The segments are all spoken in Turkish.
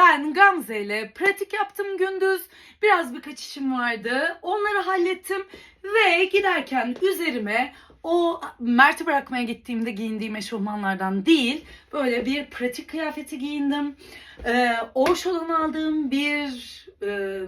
Gamze ile pratik yaptım gündüz. Biraz birkaç işim vardı. Onları hallettim ve giderken üzerime o Mert'i bırakmaya gittiğimde giyindiğim eşofmanlardan değil böyle bir pratik kıyafeti giyindim. Ee, Oşo'dan aldığım bir e,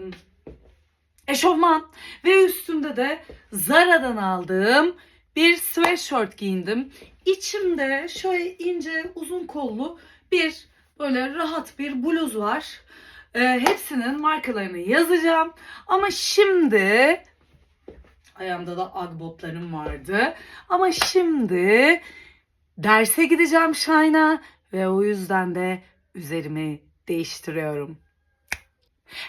eşofman ve üstünde de Zara'dan aldığım bir sweatshirt giyindim. İçimde şöyle ince uzun kollu bir böyle rahat bir bluz var. Ee, hepsinin markalarını yazacağım. Ama şimdi ayağımda da Ugg botlarım vardı. Ama şimdi derse gideceğim Şayna ve o yüzden de üzerimi değiştiriyorum.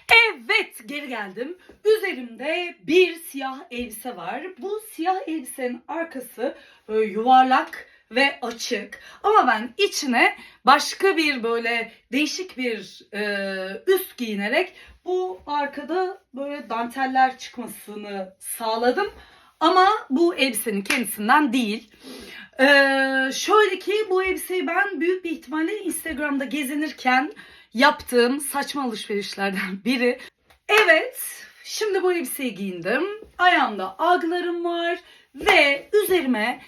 Evet geri geldim. Üzerimde bir siyah elbise var. Bu siyah elbisenin arkası yuvarlak ve açık. Ama ben içine başka bir böyle değişik bir e, üst giyinerek bu arkada böyle danteller çıkmasını sağladım. Ama bu elbisenin kendisinden değil. Ee, şöyle ki bu elbiseyi ben büyük bir ihtimalle Instagram'da gezinirken yaptığım saçma alışverişlerden biri. Evet, şimdi bu elbiseyi giyindim. Ayağımda aglarım var ve üzerime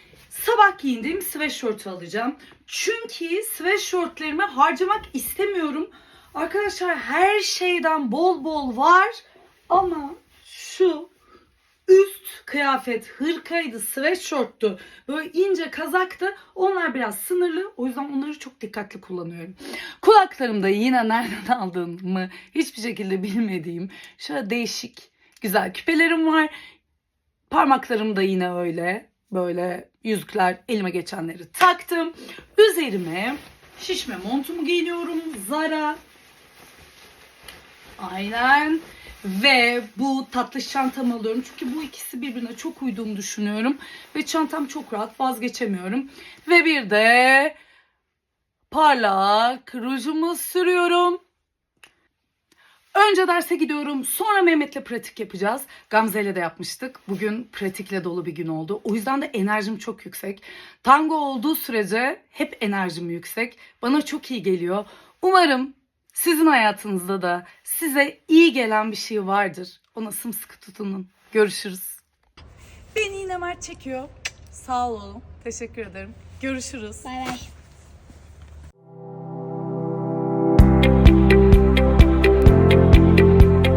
sabah giyindiğim sweatshirt'ü alacağım. Çünkü sweatshirt'lerimi harcamak istemiyorum. Arkadaşlar her şeyden bol bol var ama şu üst kıyafet hırkaydı, sweatshirt'tü, böyle ince kazaktı. Onlar biraz sınırlı. O yüzden onları çok dikkatli kullanıyorum. Kulaklarımda yine nereden aldığımı hiçbir şekilde bilmediğim şöyle değişik güzel küpelerim var. Parmaklarımda yine öyle böyle yüzükler elime geçenleri taktım. Üzerime şişme montumu giyiniyorum. Zara. Aynen. Ve bu tatlı çantamı alıyorum. Çünkü bu ikisi birbirine çok uyduğunu düşünüyorum. Ve çantam çok rahat vazgeçemiyorum. Ve bir de parlak rujumu sürüyorum. Önce derse gidiyorum. Sonra Mehmet'le pratik yapacağız. Gamze'yle de yapmıştık. Bugün pratikle dolu bir gün oldu. O yüzden de enerjim çok yüksek. Tango olduğu sürece hep enerjim yüksek. Bana çok iyi geliyor. Umarım sizin hayatınızda da size iyi gelen bir şey vardır. Ona sımsıkı tutunun. Görüşürüz. Beni yine Mert çekiyor. Sağ olun. Teşekkür ederim. Görüşürüz. Bay bay.